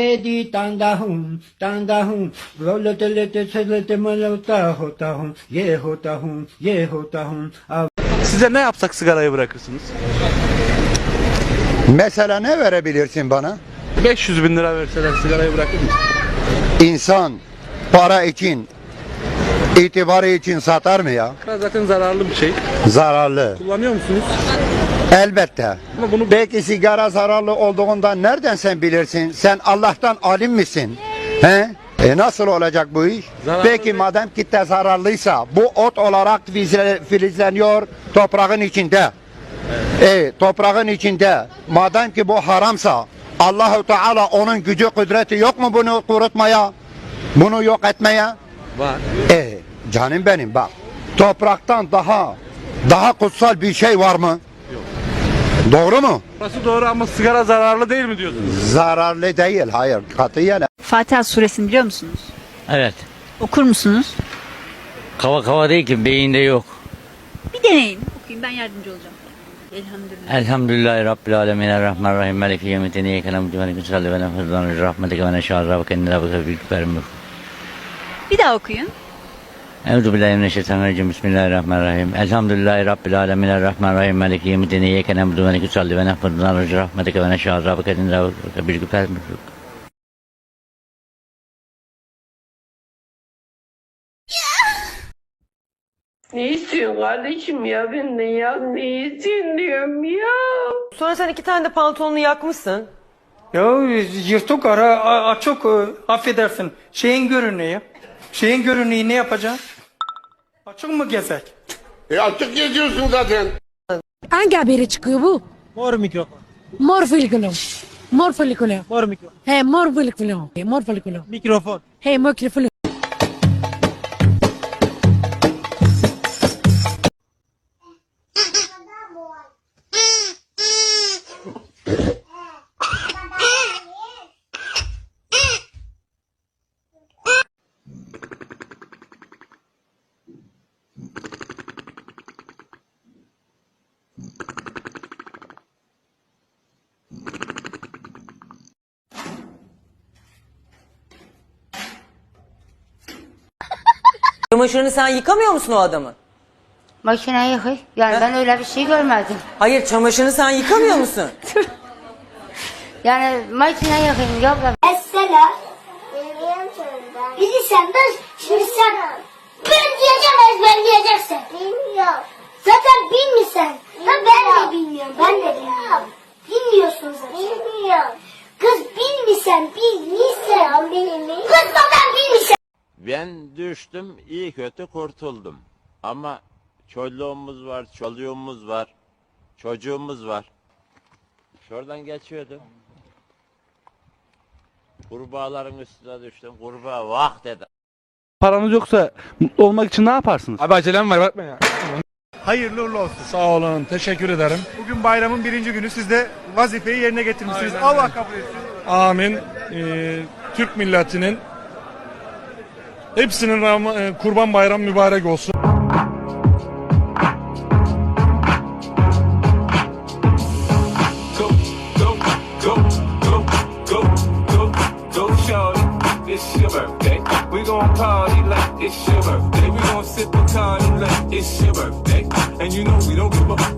di tanda hun, tanda hun, rolete lete selete malota hota hun, ye hota hun, ye hota hun. Av- Size ne yapsak sigarayı bırakırsınız? Mesela ne verebilirsin bana? 500 bin lira verseler sigarayı bırakır mısın? İnsan para için, itibarı için satar mı ya? Zaten zararlı bir şey. Zararlı. Kullanıyor musunuz? Elbette. Ama bunu Peki sigara zararlı olduğundan nereden sen bilirsin? Sen Allah'tan alim misin? He? E nasıl olacak bu iş? Zararlı Peki değil. madem kitle zararlıysa bu ot olarak filizle- filizleniyor toprağın içinde. E toprağın içinde madem ki bu haramsa Allahu Teala onun gücü kudreti yok mu bunu kurutmaya? Bunu yok etmeye? var. E canım benim bak. Topraktan daha daha kutsal bir şey var mı? Doğru mu? Burası doğru ama sigara zararlı değil mi diyorsunuz? Zararlı değil. Hayır. Katiyen Fatiha suresini biliyor musunuz? Evet. Okur musunuz? Kava kava değil ki beyinde yok. Bir deneyin. Okuyun ben yardımcı olacağım. Elhamdülillah. Elhamdülillahi Rabbil alemin Errahmanirrahim Meleki yevmiddin İyyâke na'budu ve iyyâke nestaîn ve nefezdan rahmetike ve kenne rabbike kibârin Bir daha okuyun. Euzu billahi mineşşeytanirracim Bismillahirrahmanirrahim Elhamdülillahi Rabbil alemin Errahmanirrahim Meleki yevmiddin İyyâke na'budu ve iyyâke nestaîn ve nefezdan rahmetike ve neşâ'ra ve kenne rabbike bil kibârin Ne istiyorsun kardeşim ya benden ya? Ne istiyorsun diyorum ya? Sonra sen iki tane de pantolonunu yakmışsın. Ya yırtık ara a- açık e, affedersin. Şeyin görünüyor. Şeyin görünüyor ne yapacaksın? Açık mı gezek? E açık geziyorsun zaten. Hangi haberi çıkıyor bu? Mor mikrofon. Mor folikulo. Mor folikulo. Mor mikrofon. He mor folikulo. Mor folikulo. Mikrofon. He mor Çamaşırını sen yıkamıyor musun o adamın? Makine yıkıyor. Yani ben öyle bir şey görmedim. Hayır çamaşırını sen yıkamıyor musun? Yani makine yıkayım yok da. Mesela Bizi sen de şimdi sen ben diyeceğim ezberleyeceksin. Bilmiyorum. Zaten bilmiyorsun. Da ben de bilmiyorum. Ben de bilmiyorum. Bilmiyorsun zaten. Bilmiyorum. Kız bilmiyorsan bilmiyorsan. Kız bilmiyorsan. Ben düştüm iyi kötü kurtuldum. Ama çoluğumuz var, çoluğumuz var, çocuğumuz var. Şuradan geçiyordum. Kurbağaların üstüne düştüm. Kurbağa vah dedi. Paranız yoksa mutlu olmak için ne yaparsınız? Abi acelem var bakma ya. Hayırlı uğurlu olsun. Sağ olun. Teşekkür ederim. Bugün bayramın birinci günü. Siz de vazifeyi yerine getirmişsiniz. Allah kabul etsin. Amin. Ee, Türk milletinin hepsinin Ram- e, kurban bayram mübarek olsun. It's your birthday. We gon' party like it's your birthday. İt's your birthday. And you know we don't give a.